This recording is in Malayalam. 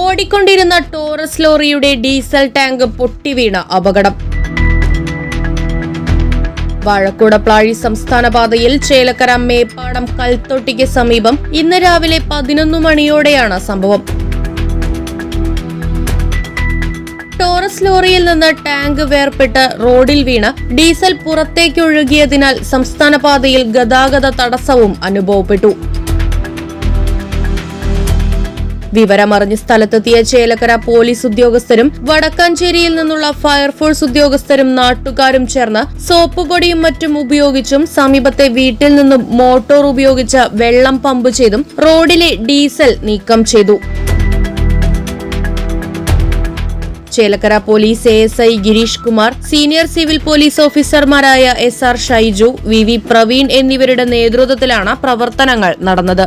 ഓടിക്കൊണ്ടിരുന്ന ടോറസ് ലോറിയുടെ ഡീസൽ ടാങ്ക് പൊട്ടിവീണ അപകടം. വാഴക്കുട പ്ലാഴി സംസ്ഥാന പാതയിൽ ചേലക്കര മേപ്പാടം കൽത്തൊട്ടിക്ക് സമീപം ഇന്ന് രാവിലെ പതിനൊന്ന് മണിയോടെയാണ് സംഭവം. ടോറസ് ലോറിയിൽ നിന്ന് ടാങ്ക് വേർപെട്ട് റോഡിൽ വീണ് ഡീസൽ പുറത്തേക്കൊഴുകിയതിനാൽ സംസ്ഥാന പാതയിൽ ഗതാഗത തടസ്സവും അനുഭവപ്പെട്ടു. വിവരമറിഞ്ഞ് സ്ഥലത്തെത്തിയ ചേലക്കര പോലീസ് ഉദ്യോഗസ്ഥരും വടക്കാഞ്ചേരിയിൽ നിന്നുള്ള ഫയർഫോഴ്സ് ഉദ്യോഗസ്ഥരും നാട്ടുകാരും ചേർന്ന് സോപ്പ് പൊടിയും മറ്റും ഉപയോഗിച്ചും സമീപത്തെ വീട്ടിൽ നിന്നും മോട്ടോർ ഉപയോഗിച്ച് വെള്ളം പമ്പ് ചെയ്തും റോഡിലെ ഡീസൽ നീക്കം ചെയ്തു. Chelakkara police A S I Girish Kumar senior civil police ഓഫീസർമാരായ S R Shaiju V V Praveen എന്നിവരുടെ നേതൃത്വത്തിലാണ് പ്രവർത്തനങ്ങൾ നടന്നത്.